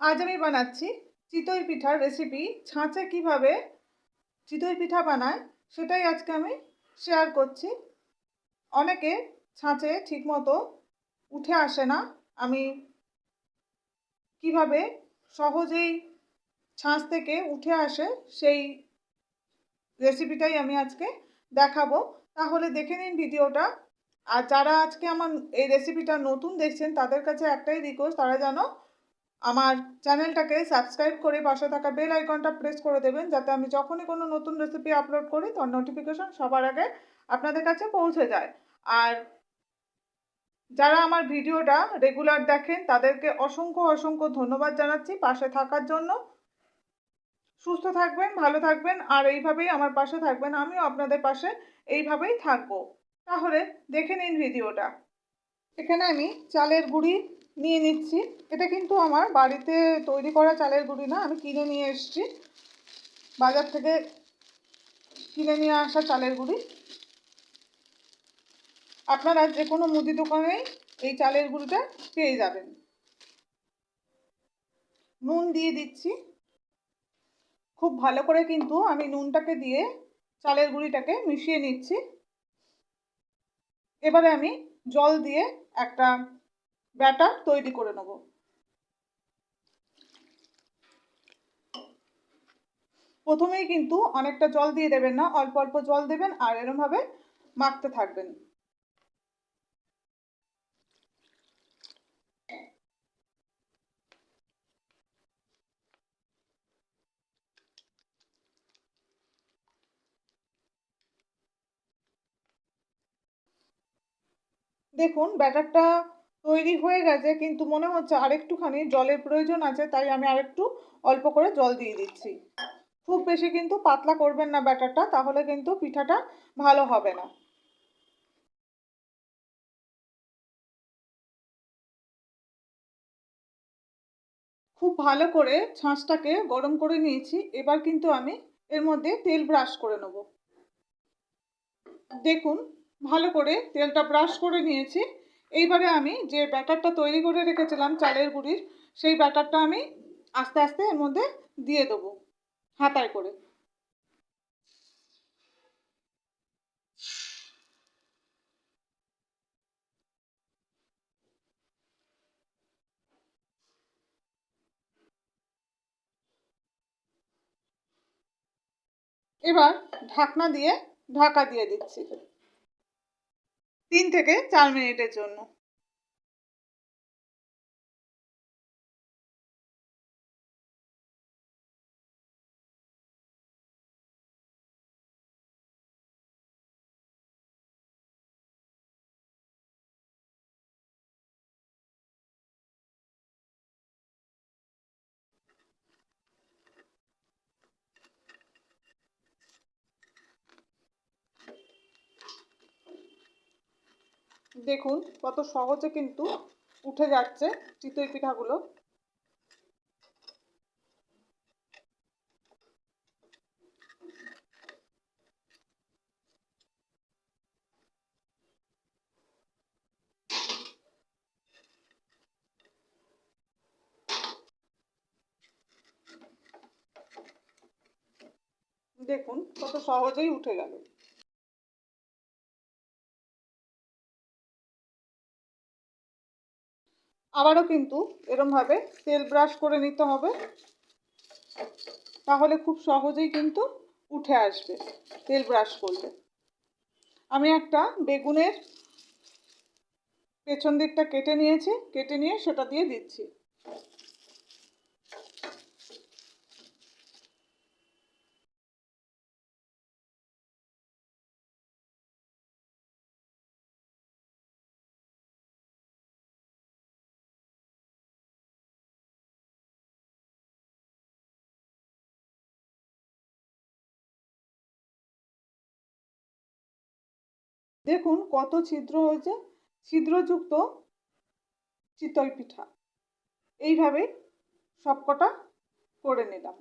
আজ আমি বানাচ্ছি চিতই পিঠার রেসিপি ছাঁচে কীভাবে চিতই পিঠা বানায় সেটাই আজকে আমি শেয়ার করছি। অনেকে ছাঁচে ঠিকমতো উঠে আসে না। আমি কীভাবে সহজেই ছাঁচ থেকে উঠে আসে সেই রেসিপিটাই আমি আজকে দেখাবো। তাহলে দেখে নিন ভিডিওটা। আর যারা আজকে আমার এই রেসিপিটা নতুন দেখছেন, তাদের কাছে একটাই রিকোয়েস্ট তারা যেন আমার চ্যানেলটাকে সাবস্ক্রাইব করে পাশে থাকা বেল আইকনটা প্রেস করে দেবেন, যাতে আমি যখনই কোনো নতুন রেসিপি আপলোড করি, তার নোটিফিকেশন সবার আগে আপনাদের কাছে পৌঁছে যায়। আর যারা আমার ভিডিওটা রেগুলার দেখেন, তাদেরকে অসংখ্য অসংখ্য ধন্যবাদ জানাচ্ছি পাশে থাকার জন্য। সুস্থ থাকবেন, ভালো থাকবেন, আর এইভাবেই আমার পাশে থাকবেন, আমিও আপনাদের পাশে এইভাবেই থাকব। তাহলে দেখে নিন ভিডিওটা এখানে আমি চালের গুঁড়ি নিয়ে নিচ্ছি। এটা কিন্তু আমার বাড়িতে তৈরি করা চালের গুঁড়ি না, আমি কিনে নিয়ে এসেছি। বাজার থেকে কিনে নিয়ে আসা চালের গুঁড়ি। আপনারা যে কোনো মুদি দোকানেই এই চালের গুঁড়িটা পেয়ে যাবেন। নুন দিয়ে দিচ্ছি। খুব ভালো করে কিন্তু আমি নুনটাকে দিয়ে চালের গুঁড়িটাকে মিশিয়ে নিচ্ছি। এবারে আমি জল দিয়ে একটা ব্যাটার তৈরি করে নেব। প্রথমেই কিন্তু অনেকটা জল দিয়ে দেবেন না, অল্প অল্প জল দেবেন আর এরমভাবে মাখতে থাকবেন। দেখুন, ব্যাটারটা তৈরি হয়ে গেছে, কিন্তু মনে হচ্ছে আরেকটুখানি জলের প্রয়োজন আছে, তাই আমি আরেকটু অল্প করে জল দিয়ে দিচ্ছি। খুব বেশি কিন্তু পাতলা করবেন না ব্যাটারটা, তাহলে কিন্তু পিঠাটা ভালো হবে না। খুব ভালো করে ছাঁচটাকে গরম করে নিয়েছি, এবার কিন্তু আমি এর মধ্যে তেল ব্রাশ করে নেব। দেখুন, ভালো করে তেলটা ব্রাশ করে নিয়েছি। এইবারে আমি যে ব্যাটারটা তৈরি করে রেখেছিলাম চালের গুঁড়ির, সেই ব্যাটারটা আমি আস্তে আস্তে এর মধ্যে দিয়ে দেবো হাতায় করে। এবার ঢাকনা দিয়ে ঢাকা দিয়ে দিচ্ছি। তিন থেকে চার মিনিটের জন্য। দেখুন কত সহজে কিন্তু উঠে যাচ্ছে চিতই পিঠাগুলো। দেখুন কত সহজেই উঠে গেল। আবারও কিন্তু এরমভাবে তেল ব্রাশ করে নিতে হবে। তাহলে খুব সহজেই কিন্তু উঠে আসবে তেল ব্রাশ করলে। আমি একটা বেগুনের পেছন দিকটা কেটে নিয়েছি, কেটে নিয়ে সেটা দিয়ে দিচ্ছি। দেখুন কত ছিদ্র হয়েছে। ছিদ্রযুক্ত চিতই পিঠা। এইভাবে সবকটা করে নিলাম।